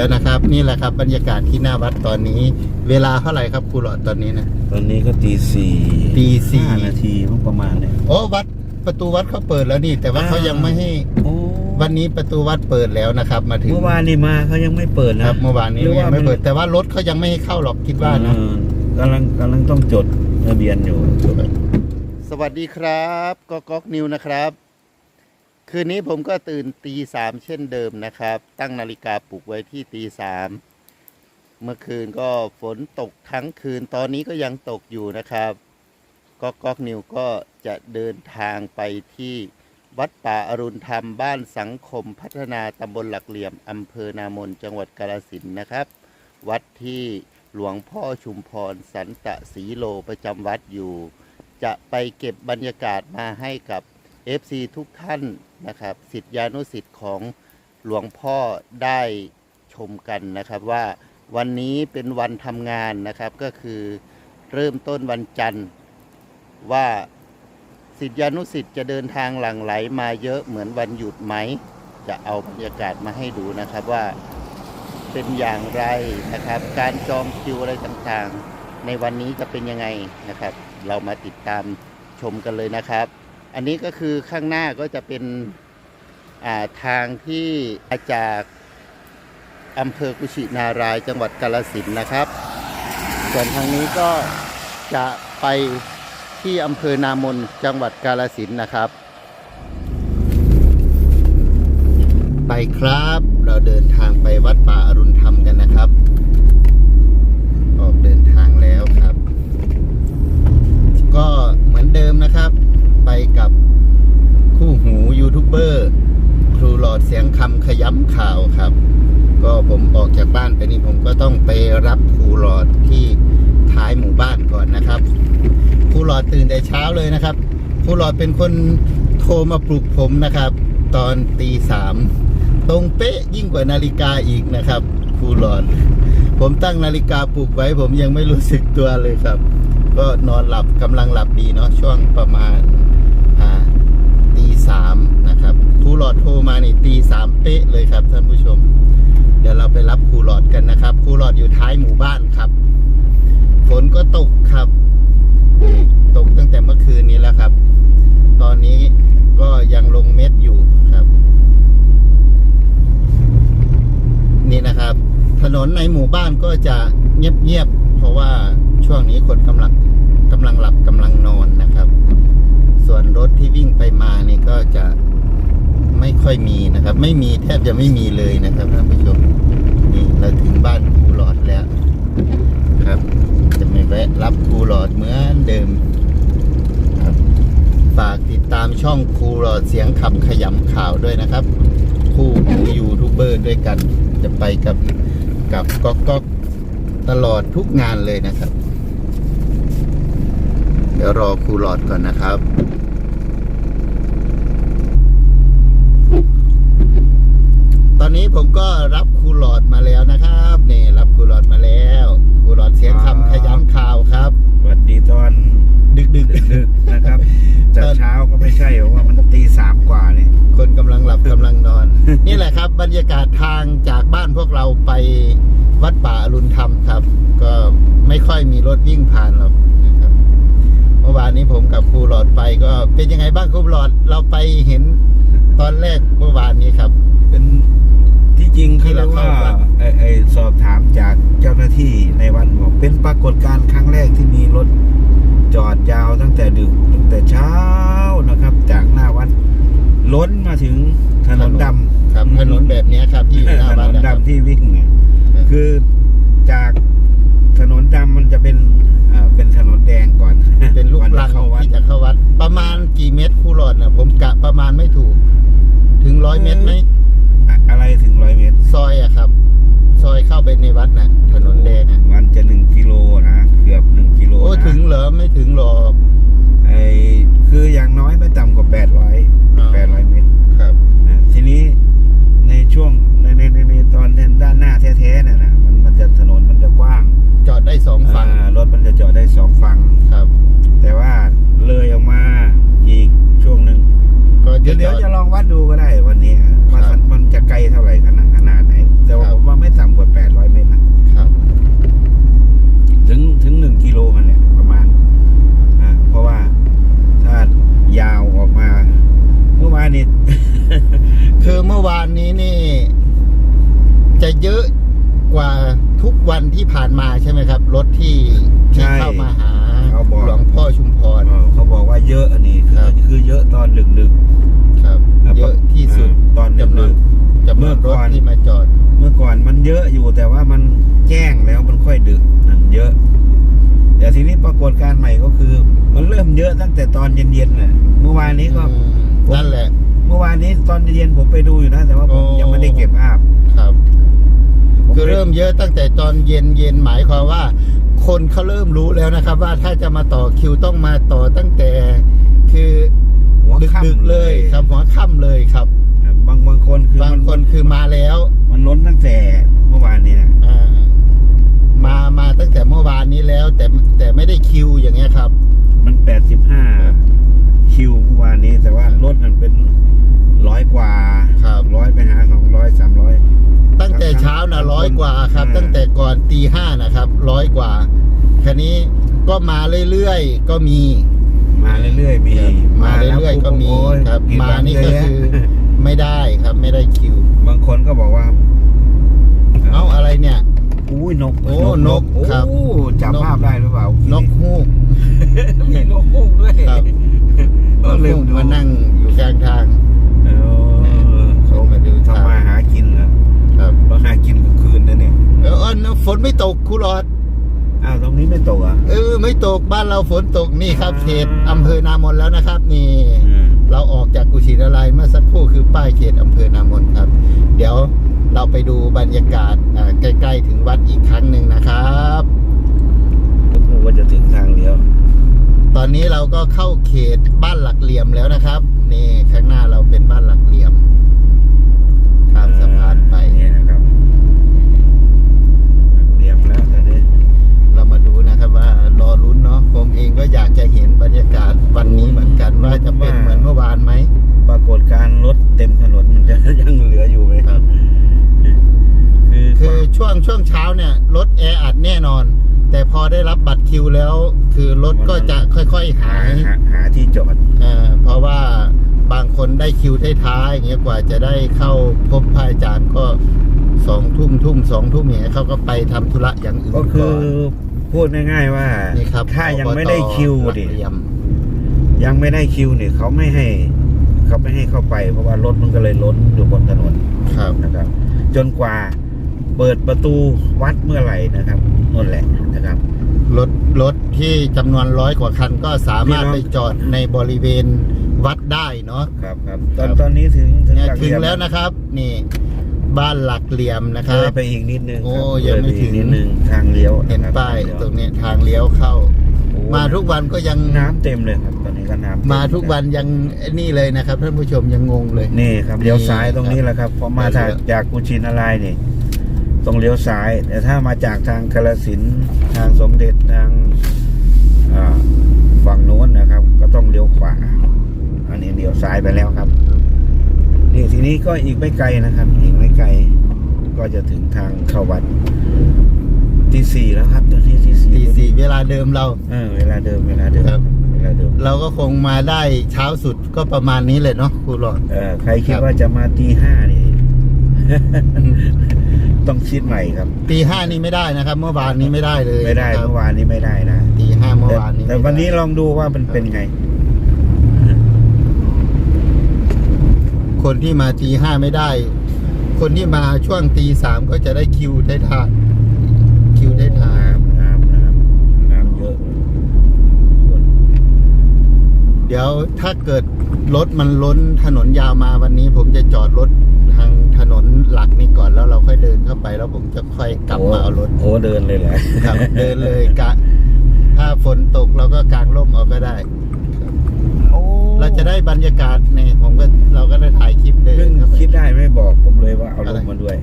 แล้วนะครับ นี่แหละครับบรรยากาศที่หน้าวัดตอนนี้ เวลาเท่าไหร่ครับครูหลอดตอนนี้นะตอนนี้ก็ตีสี่ตีสี่ห้านาทีมั้งประมาณเนี่ยโอ้วัดประตูวัดเขาเปิดแล้วนี่ แต่ว่าเขายังไม่ให้โอ้วันนี้ประตูวัดเปิดแล้วนะครับ มาถึงเมื่อวานนี่มาเขายังไม่เปิดนะครับเมื่อวานนี้หรือยังไม่นเปิด แต่ว่ารถเขายังไม่ให้เข้าหรอกคิดว่านะเออกำลังกำลังต้องจดทะเบียนอยู่ สวัสดีครับก็ก๊อกนิวนะครับ คืนนี้ผมก็ตื่นตีสามเช่นเดิมนะครับ ตั้งนาฬิกาปลุกไว้ที่ตีสามเมื่อคืนก็ฝนตกทั้งคืนตอนนี้ก็ยังตกอยู่นะครับก็ก๊อกนิวก็จะเดินทางไปที่วัดป่าอรุณธรรมบ้านสังคมพัฒนาตำบลหลักเหลี่ยมอำเภอนามนจังหวัดกาฬสินนะครับ วัดที่หลวงพ่อชุมพรสันตะสีโลประจำวัดอยู่ จะไปเก็บบรรยากาศมาให้กับ FC ทุกท่านนะครับสิทธิานุสิทธิ์ของหลวงพ่อได้ชมกันนะครับว่าวันนี้เป็นวันทำงานนะครับก็คือเริ่มต้นวันจันทร์ ว่าสิทธิานุสิทธิ์จะเดินทางหลั่งไหลมาเยอะเหมือนวันหยุดไหม จะเอาบรรยากาศมาให้ดูนะครับว่าเป็นอย่างไรนะครับ การจองคิวอะไรต่างๆ ในวันนี้จะเป็นยังไงนะครับ เรามาติดตามชมกันเลยนะครับ อันนี้ก็คือข้างหน้าก็จะเป็นาทางที่มาจากอำเภอกุชินารายจังหวัดกาลสินนะครับ ส่วนทางนี้ก็จะไปที่อำเภอนามนจังหวัดกาลสินนะครับ ไปครับเราเดินทางไปวัดป่าอรุณธรรมกันนะครับ ออกเดินทางแล้วครับ ก็เหมือนเดิมนะครับ กับคู่หูยูทูบเบอร์ครูหลอดเสียงคำขย้ำข่าวครับ ก็ผมออกจากบ้านไปนี่ผมก็ต้องไปรับครูหลอดที่ท้ายหมู่บ้านก่อนนะครับครูหลอดตื่นแต่เช้าเลยนะครับครูหลอดเป็นคนโทรมาปลุกผมนะครับ ตอนตีสามตรงเป๊ะยิ่งกว่านาฬิกาอีกนะครับครูหลอด ผมตั้งนาฬิกาปลุกไว้ ผมยังไม่รู้สึกตัวเลยครับ ก็นอนหลับกำลังหลับดีเนาะช่วงประมาณ สามนะครับครูหลอดโทรมานี่ตีสามเป๊ะเลยครับท่านผู้ชม เดี๋ยวเราไปรับครูหลอดกันนะครับครูหลอดอยู่ท้ายหมู่บ้านครับ ฝนก็ตกครับ ตกตั้งแต่เมื่อคืนนี้แล้วครับ ตอนนี้ก็ยังลงเม็ดอยู่ครับ นี่นะครับ ถนนในหมู่บ้านก็จะเงียบๆเพราะว่าช่วงนี้คนกำลังกำลังหลับกำลังนอนนะครับ ส่วนรถที่วิ่งไปมานี่ก็จะไม่ค่อยมีนะครับ ไม่มีแทบจะไม่มีเลยนะครับท่านผู้ชมนี่เราถึงบ้านครูหลอดแล้วครับ จะไม่แวะรับครูหลอดเหมือนเดิมครับฝากติดตามช่องครูหลอดเสียงคำขยำข่าวด้วยนะครับ คู่หูยูทูบเบอร์ด้วยกัน จะไปกับกับก๊อกก๊อกตลอดทุกงานเลยนะครับ เดี๋ยวรอครูหลอดก่อนนะครับ ตอนนี้ผม ก็รับครูหลอดมาแล้วนะครับนี่รับครูหลอดมาแล้วครูหลอดเสียงคำขย้ำข่าวครับสวัสดีตอนดึกดึกดึกๆนะครับจะเช้าก็ไม่ใช่เพราะว่ามันตีสามกว่าเนี่ยคนกำลังหลับกำลังนอน นี่แหละครับ บรรยากาศทางจากบ้านพวกเราไปวัดป่าอรุณธรรมครับ ก็ไม่ค่อยมีรถวิ่งผ่านหรอกนะครับเมื่อวานนี้ผมกับครูหลอดไปก็เป็นยังไงบ้างครูหลอดเราไปเห็นตอนแรกเมื่อวานนี้ครับ เป็นที่จ ริงที่เขาเรียกว่าเราเข้าวัดไอ้ไอ้สอบถามจากเจ้าหน้าที่ในวันบอกเป็นปรากฏการณ์ครั้งแรกที่มีรถจอดยาวตั้งแต่ดึกตั้งแต่เช้านะครับ จากหน้าวัดล้นมาถึงถนนดำครับถนนแบบนี้ครับ ที่อยู่หน้าถนบ้านนนะครับดำที่วิ่งเนี่ยคือจากถนนดำมันจะเป็นอ่าเป็นถนนแดงก่อน เป็นลูกก่อนลัจะงเข้าวัดที่จะเข้าวัด ประมาณกี่เมตรครูหลอดนะผมกะประมาณไม่ถูก ถึงร้อยเมตรไหม อะอะไรถึงร้อยเมตร ซอยอะครับ ซอยเข้าไปในวัดนะถนนแดงอะมันจะหนึ่งกิโลนะเกือบหนึ่งกิโลโอ้นะถึงเหรอไม่ถึงหรอก ไอ้คืออย่างน้อยไม่ต่ำกว่าแปดร้อยอ๋อแปดร้อยเมตรครับอ่าทีนี้ในช่วงในในในในตอนด้านหน้าแท้ๆเนี่ยนะมันมันจะถนนมันจะกว้าง จอดได้สองฝั่ง อ่ารถมันจะจอดได้สองฝั่ง ครับ แต่ว่าเลยออกมาอีกช่วงหนึ่ง ก็ เดี๋ยว จ เดี๋ยว อด จะลองวัดดูก็ได้วันนี้ว่า ครับ มันมันจะไกลเท่าไหร่ขนาดขนาดไหน แต่ว่า ครับ ผมว่าไม่ต่ำกว่า ผ่านมาใช่ไหมครับ รถที่ที่ใช่เข้ามาหาเขาบอก หลวงพ่อชุมพร เออเขาบอกว่าเยอะอันนี้คืครัอบ คือเยอะตอนดึกครับ ๆเยอะที่สุดเออตอนจำนวดึนก จำนวนรถที่มาจอดๆเมื่อก่อนมันเยอะอยู่แต่ว่ามันแจ้งแล้วมันค่อยดึกนั่นเยอะ แต่ทีนี้ปรากฏการณ์ใหม่ก็คือ มันเริ่มเยอะตั้งแต่ตอนเย็นๆน่ะเมื่อวานนี้ก็อืมนั่นแหละ เมื่อวานนี้ตอนเย็นๆผมไปดูอยู่นะ แต่ว่าผมโอ้ ยังไม่ได้เก็บภาพ ครับผม คือไปเริ่มเยอะตั้งแต่ตอนเย็นเย็นหมายความว่า คนเขาเริ่มรู้แล้วนะครับ ว่าถ้าจะมาต่อคิวต้องมาต่อตั้งแต่คือหัวดึกค่ำดึกๆเลยครับหัวค่ำเลยครับ บางบางคนคือบางมัคนคือมาแล้ว มันล้นตั้งแต่เมื่อวานนี้นะอ่ามามาตั้งแต่เมื่อวานนี้แล้ว แต่แต่ไม่ได้คิวอย่างเงี้ยครับ มันแปดสิบห้าคิวเมื่อวานนี้แต่ว่ารถมันเป็นร้อยกว่า ครับ ร้อยไปหาสองร้อยสามร้อย ตั้ง แต่เช้านะร้อยกว่าครับอ่าตั้งแต่ก่อนตีห้านะครับร้อยกว่าคันนี้ก็มาเรื่อยๆก็มีมาเรื่อยๆมีมาเรื่อยๆก็มีโอ้ยครับผิดหมาวังนี่ก็เยะคือไม่ได้ครับไม่ได้คิว บางคนก็บอกว่า เอ้าอะไรเนี่ยอุ้ยนกโอ้นกโอ้ครับจับนกภาพได้หรือเปล่านกฮูกมีนกฮูกด้วยครับก็นกลืฮูมกดูมานั่งอยู่กลางทาง เออเขา มาดูทาง ทำมาหากินเหรอ ครับ เราหากินกลางคืนนะ เนี่ยเออเออฝนไม่ตกคุรอด อ้าวตรงนี้ไม่ตกอะ เออ ไม่ตกบ้านเราฝนตกนี่ครับอ่าเขตอำเภอนามนแล้วนะครับ นี่ อืม เราออกจากกุชินารายณ์เมื่อสักครู่คือป้ายเขตอำเภอนามนครับ เดี๋ยวเราไปดูบรรยากาศอ่าใกล้ ๆ ถึงวัดอีกครั้งหนึ่งนะครับก็คือว่าจะถึงทางเลี้ยว ตอนนี้เราก็เข้าเขตบ้านหลักเหลี่ยมแล้วนะครับ นี่ข้างหน้าเราเป็นบ้านหลักเหลี่ยมข้ามสะพานไป นี่นะครับเรียบแล้วแต่นี้ เรามาดูนะครับว่ารอลุ้นเนาะ ผมเองก็อยากจะเห็นบรรยากาศวันนี้เหมือนกันว่าจะเป็นเหมือนเมื่อวานไหมปรากฏการณ์รถเต็มถนนมันจะยังเหลืออยู่ไหมครับ คือคือช่วงช่วงเช้าเนี่ยรถแออัดแน่นอน แต่พอได้รับบัตรคิวแล้ว คือรถก็จะค่อยๆหาหายหาหาที่จอดเอ่อเพราะว่าบางคนได้คิวท้ายๆอย่างเงี้ยกว่าจะได้เข้าพบพระอาจารย์ก็สองทุ่มทุ่มสองทุ่มอย่างเงี้ยเขาก็ไปทำธุระอย่างอื่นก็คืก่ออน พูดง่ายๆว่า นี่ครับถ้ายังอบตไม่ได้คิวหลักดิเหลี่ยมยังไม่ได้คิวเนี่ยเขาไม่ให้เขาไม่ให้เข้าไป เพราะว่ารถมันก็เลยล้นอยู่บนถนนครับ นะครับ จนกว่าเปิดประตูวัดเมื่อไหร่นะครับนั่นแหละนะครับ รถรถที่จำนวนร้อยกว่าคันก็สามารถพี่น้อง ไปจอดในบริเวณวัดได้เนาะ ครับครับตอนครับ ตอนนี้ถึงถึงเนี่ยหลักถึงเหยมแล้วนะครับ นี่ บ้านหลักเหลี่ยมนะคเลรับ ยไปอีกนิดนึงโอ้ครับยังไม่เลปอีกถึง นิดนึงทางเลี้ยวเห็นนะครับป้ายทงเลี้วตรงนี้ทางเลี้ยวเข้า โอ้มาทุกวันก็ยังน้ำเต็มเลยครับตอนนี้ก็น้ำเต็มาทุกวันยังนี่เลยนะครับ ท่านผู้ชมยังงงเลย นี่ครับเลี้ยวซ้ายนี่ตรงนี้แหละครับพอมาเลี้จากยวจากกุชินารายณ์นี่ตรงเลี้ยวซ้าย แต่ถ้ามาจากทางกาลสินธุ์ทางสมเด็จทางอ่าฝั่งโน้นนะครับ ก็ต้องเลี้ยวขวา อันนี้เลี้ยวซ้ายไปแล้วครับนี่ทีนี้ก็อีกไม่ไกลนะครับอีก ไม่ไกลก็จะถึงทางเข้าวัดที่สี่แล้วครับตอนนี้ที่สี่ตีสี่เวลาเดิมเรา เออเวลาเดิมเวลาเดิมครับเวลาเดิมเราก็คงมาได้เช้าสุดก็ประมาณนี้เลยเนาะครูหลอดเออใครคิดครับว่าจะมาตีห้านี่ ต้องคิดใหม่ครับตีห้านี่ไม่ได้นะครับ เมื่อวานนี้ไม่ได้เลยไม่ได้นะครับเมื่อวานนี้ไม่ได้นะตีห้าเมื่อแต่วานนี้แต่ไม่ได้วันนี้ลองดูว่ามันเป็นไง คนที่มาตีห้าไม่ได้ คนที่มาช่วงตีสามก็จะได้คิวได้ทานคิวได้ทาน น้ำน้ำน้ำเยอะเดี๋ยวถ้าเกิดรถมันล้นถนนยาวมาวันนี้ ผมจะจอดรถทางถนนหลักนี่ก่อนแล้วเราค่อยเดินเข้าไปแล้วผมจะค่อยกลับมาเอารถโอ้เดินเลยแหละครับเดินเลยกะ ถ้าฝนตกเราก็กางร่มเอาก็ได้ เราจะได้บรรยากาศเนี่ยผมก็เราก็ได้ถ่ายคลิปเดิเพิ่นงเข้าไปคิดได้ไม่บอกผมเลยว่าเอาลอะไรมมาด้วย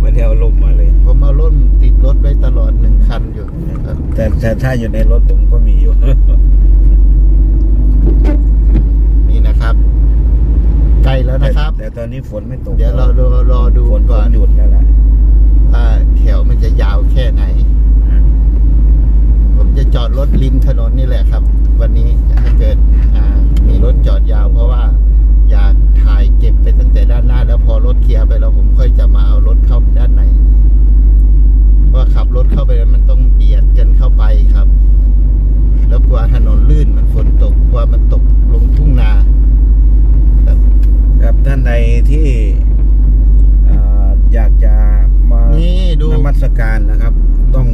ไม่ได้เอาลมมาเลย ผมเอาร่มติดรถไว้ตลอดหนึ่งคันอยู่ครับแต่แต่ถ้าอยู่ในรถผมก็มีอยู่ นี่นะครับใกล้แล้วนะครับ แต่แต่ตอนนี้ฝนไม่ตกเดี๋ยวเรารอรอดูฝนก่อนฝหยุดแล้วล่ะว่าแถวมันจะยาวแค่ไหน ผมจะจอดรถริมถนนนี่แหละครับ วันนี้ถ้าเกิดมีรถจอดยาวเพราะว่าอยากถ่ายเก็บไปตั้งแต่ด้านหน้า แล้วพอรถเคลียร์ไปแล้วผมค่อยจะมาเอารถเข้าด้านในว่าขับรถเข้าไปแล้วมันต้องเบียดกันเข้าไปครับ แล้วกว่าถนนลื่นมันฝนตกกว่ามันตกลงทุ่งนาครับท่านใดที่อยากจะมานี่ดูนมัสการนะครับ ต้อง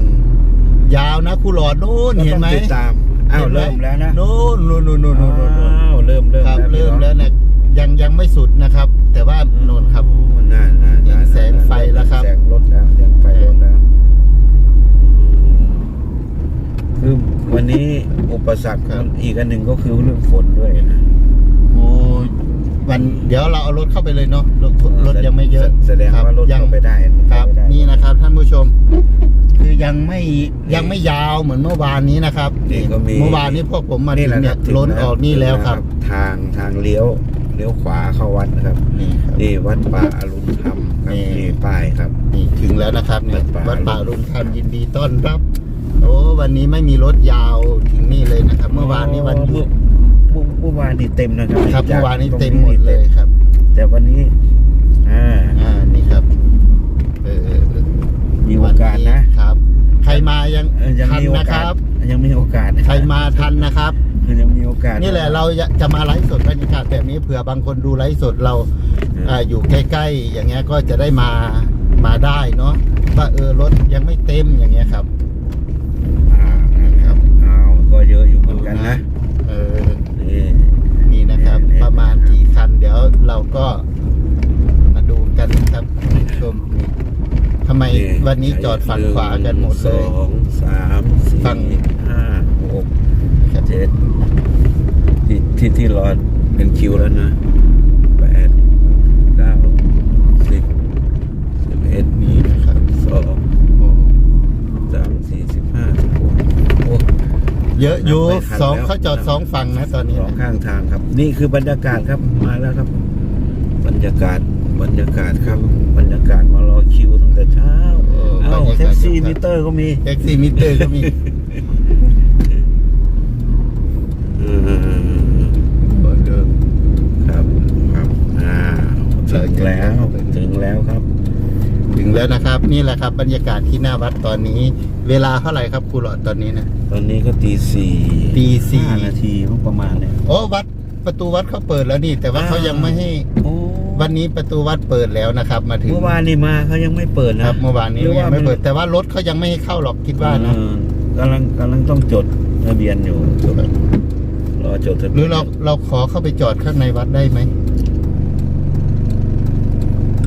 ยาวนะคูหลอดนู่นเห็นไหมติดตาม อ้าวห็นไหเริ่มแล้วนะนู่นนู่นนู่นนู่นนู่นนู่นอ้าวเริ่มเริ่มครับพี่เริ่มน้องแล้วนะยังยังไม่สุดนะครับ แต่ว่าโน่นครับน่าน่าเห็นน่าแสงไฟแล้วครับแสงรถแล้วแสงไฟรถแล้วคือวันนี้อุปสรรคครับอีกอันหนึ่งก็คือเรื่องฝนด้วยนะโอ้ยวันเดี๋ยวเราเอารถเข้าไปเลยเนาะรถรถยังไม่เยอะแสดงครับว่ารถยังเข้าไปได้ครับเข้าไปได้นี่นะครับท่านผู้ชม คือยังไม่ยังไม่ยาวเหมือนเมื่อวานนี้นะครับนี่ก็มี เมื่อวานนี้พวกผมมาถึนี่งแหละคเนี่รัยบถึงล้นออกนี่แล้วครับ ทางทางเลี้ยวเลี้ยวขวาเข้าวัดนะครับ นี่ครับ นี่วัดป่าอรุณธรรมครับนี่ นี่ป้ายครับ นี่ถึงแล้วนะครับเนี่ยวัวัดดป่า ป่ารุนทันยินดีต้อนรับ โอ้วันนี้ไม่มีรถยาวถึงนี่เลยนะครับ เมื่อวานนี้วันหยุดเมื่อเมื่อวานนี้เต็มนะครับครับจเมื่อวานนี้ตรงเต็มหมดเลยครับ แต่วันนี้อ่าอ่านี่ครับเออเออเออ มีโอกาสนะ ครับ ใครมายังเออยังทันมีโอนะคกาสรับ ยังมีโอกาสใครมาทันนะครับยังมีโอกาสนี่แหละเราจะมาไลฟ์สดบรรยากาศแบบนี้เผื่อบางคนดูไลฟ์สดเราอ่าอยู่ใกล้ ๆ อย่างเงี้ยก็จะได้มามาได้เนาะว่าเออรถยังไม่เต็มอย่างเงี้ยครับ อ่าครับอ้าวก็เยอะอยู่เหมือนกันนะเออนี่ นี่นะครับเนี่ยประมาณกี่คันเดี๋ยวเราก็มาดูกันครับคุณผู้ชมนี่ ทำไมวันนี้จอดฝั่งขวากันหมดเลยนึ่งสองสามสี่ฝั่ง ห้าหกครับเจ็ดที่ที่ที่รอเป็นคิวแล้วนะแปดเก้าสิบสิบเอ็ดนี่นะครับสองโอ้สามสี่สิบห้าสิบหกโอ้ เยอะอยู่นับไม่ทันสองแล้วเขาจอดสองฝั่งนะตอนนี้สองนะข้างทางครับ นี่คือบรรยากาศครับมาแล้วครับ บรรยากาศบรรยากาศ ซี่มิเตอร์ก็มีแท็กซี่มิเตอร์ก็มีอืมเหมือนเดิมครับครับอ่าถึงแล้วถึงแล้วครับ ถึงแล้วนะครับ นี่แหละครับ บรรยากาศที่หน้าวัดตอนนี้ เวลาเท่าไหร่ครับครูหลอดตอนนี้นะตอนนี้ก็ตีสี่ตีสี่ห้านาทีประมาณเนี่ยโอ้วัดประตูวัดเขาเปิดแล้วนี่ แต่ว่าอ่าเขายังไม่ให้โอ้ วันนี้ประตูวัดเปิดแล้วนะครับ มาถึงเมื่อวานนี่มาเขายังไม่เปิดนะ ครับเมื่อวานนี้หรือว่ายังไม่เปิด มัน แต่ว่ารถเขายังไม่ให้เข้าหรอกคิดว่านะเออกำลังกำลังต้องจดทะเบียนอยู่จดรอจดทะเบียนหรือเราเราขอเข้าไปจอดข้างในวัดได้ไหม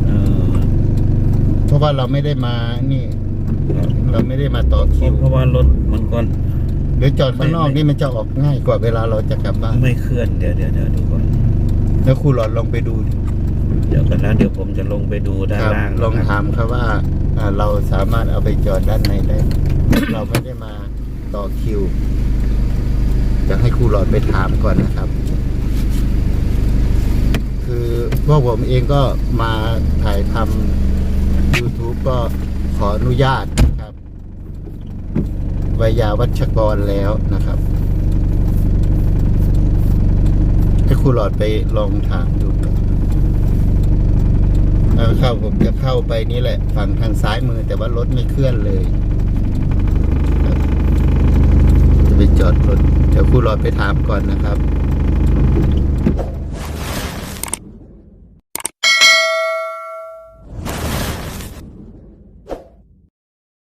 เออเพราะว่าเราไม่ได้มานี่ครับเราไม่ได้มาต่อเพคิราะวเพราะว่ารถมันก็ หรือจอดข้างนอกไม่ นี่มันจะออกง่ายกว่าเวลาเราจะกลับบ้านไม่เคลื่อนเดี๋ยวเดี๋ยวเดี๋ยวดูก่อนแล้วครูหลอดลองไปดูดิ เดี๋ยวกันนะเดี๋ยวผมจะลงไปดูด้านครับล่างลองนะครับถามเขาว่าอ่าเราสามารถเอาไปจอดด้านในได้ เราไม่ได้มาต่อคิวจะให้ครูหลอดไปถามก่อนนะครับ คือพวกผมเองก็มาถ่ายทำ YouTube ก็ขออนุญาตนะครับวิยาวัชกรแล้วนะครับ ให้ครูหลอดไปลองถามดูก่อน เอาเข้าผมจะเข้าไปนี่แหละ ฝั่งทางซ้ายมือ แต่ว่ารถไม่เคลื่อนเลย จะไปจอดรถเดี๋ยวครูหลอไปถามก่อนนะครับ